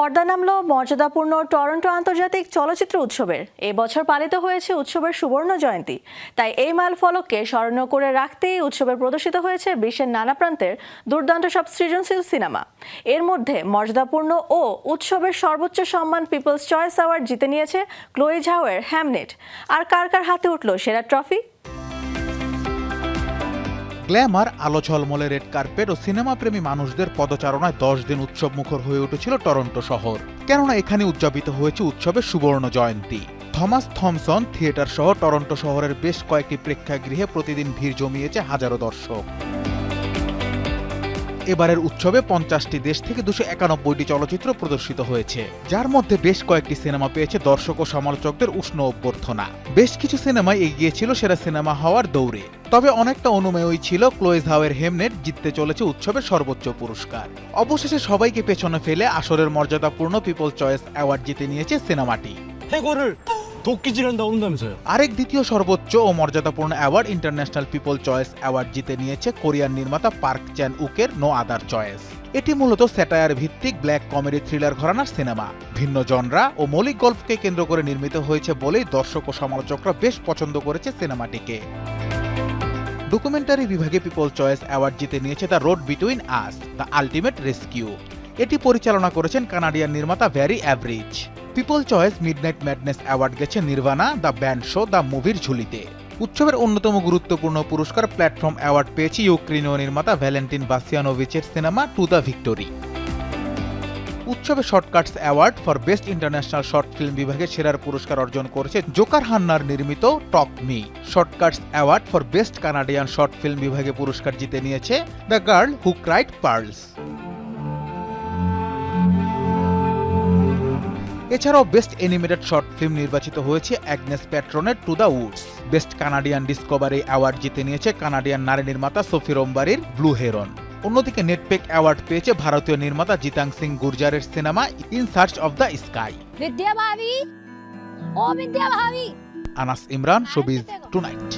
পর্দা নামলো মর্যাদাপূর্ণ টরন্টো আন্তর্জাতিক চলচ্চিত্র উৎসবের। এবছর পালিত হয়েছে উৎসবের সুবর্ণ জয়ন্তী। তাই এই মাইল ফলককে স্মরণীয় করে রাখতেই উৎসবে প্রদর্শিত হয়েছে বিশ্বের নানা প্রান্তের দুর্দান্ত সব সৃজনশীল সিনেমা। এর মধ্যে মর্যাদাপূর্ণ ও উৎসবের সর্বোচ্চ সম্মান পিপলস চয়েস অ্যাওয়ার্ড জিতে নিয়েছে ক্লোই ঝাওয়ের হ্যামনেট। আর কার কার হাতে উঠল সেরা ট্রফি? গ্ল্যামার আলো রেড কার্পেট ও সিনেমাপ্রেমী মানুষদের পদচারণায় দশ দিন উৎসব মুখর হয়ে উঠেছিল টরন্টো শহর। কেননা এখানে উদযাপিত হয়েছে উৎসবের সুবর্ণ জয়ন্তী। থমাস থমসন থিয়েটার সহ টরন্টো শহরের বেশ কয়েকটি প্রেক্ষাগৃহে প্রতিদিন ভিড় জমিয়েছে হাজারো দর্শক। এবারের উৎসবে পঞ্চাশটি দেশ থেকে দুশো একানব্বইটি চলচ্চিত্র প্রদর্শিত হয়েছে। যার মধ্যে বেশ কয়েকটি সিনেমা পেয়েছে দর্শক ও সমালোচকদের উষ্ণ অভ্যর্থনা। বেশ কিছু সিনেমায় এগিয়েছিল সেরা সিনেমা হওয়ার দৌড়ে। তবে অনেকটা অনুমেয়ই ছিল ক্লোয়েজ হাওয়ের হেমনেট জিততে চলেছে উৎসবের সর্বোচ্চ পুরস্কার। অবশেষে সবাইকে পেছনে ফেলে আসরের মর্যাদাপূর্ণ পিপল চয়েস অ্যাওয়ার্ড জিতে নিয়েছে সিনেমাটি। 도끼질한다 온다면서요? আরেক দ্বিতীয় সর্বোচ্চ ও মর্যাদাপূর্ণ award international people choice award জিতে নিয়েছে কোরিয়ান নির্মাতা পার্ক চ্যান উকের নো আদার চয়েস এটি মূলত স্যাটায়ার ভিত্তিক ব্ল্যাক কমেডি থ্রিলার ঘরানার সিনেমা ভিন্ন জনরা ও মৌলিক গল্পকে কেন্দ্র করে নির্মিত হয়েছে বলেই দর্শক ও সমালোচকরা বেশ পছন্দ করেছে সিনেমাটিকে ডকুমেন্টারি বিভাগে পিপল চয়েস অ্যাওয়ার্ড জিতে নিয়েছে the road between us the ultimate rescue এটি পরিচালনা করেছেন কানাডিয়ান নির্মাতা vary average People choice midnight madness award গেছে Nirvanna the band show the মুভির ঝুলিতে। উৎসবের অন্যতম গুরুত্বপূর্ণ পুরস্কার প্ল্যাটফর্ম অ্যাওয়ার্ড পেয়েছে ইউক্রেনীয় নির্মাতা ভ্যালেন্টিন বাসিয়ানোভিচের সিনেমা টু দ্য ভিক্টোরি উৎসবে Shortcuts award for best international short film বিভাগে সেরার পুরস্কার অর্জন করেছে জোকার হান্নার নির্মিত talk me Shortcuts award for best Canadian short film বিভাগে পুরস্কার জিতে নিয়েছে the girl who cried pearls এছাড়াও বেস্ট অ্যানিমেটেড শর্ট ফিল্ম নির্বাচিত হয়েছে Agnes প্যাট্রনের to the woods best Canadian discovery award জিতে নিয়েছে কানাডিয়ান নারী নির্মাতা সফি রোমবারির ব্লু হেরন অন্যদিকে নেটপেক অ্যাওয়ার্ড পেয়েছে ভারতীয় নির্মাতা জিতাং সিং গুর্জারের cinema in search of the sky Anas Imran showbiz tonight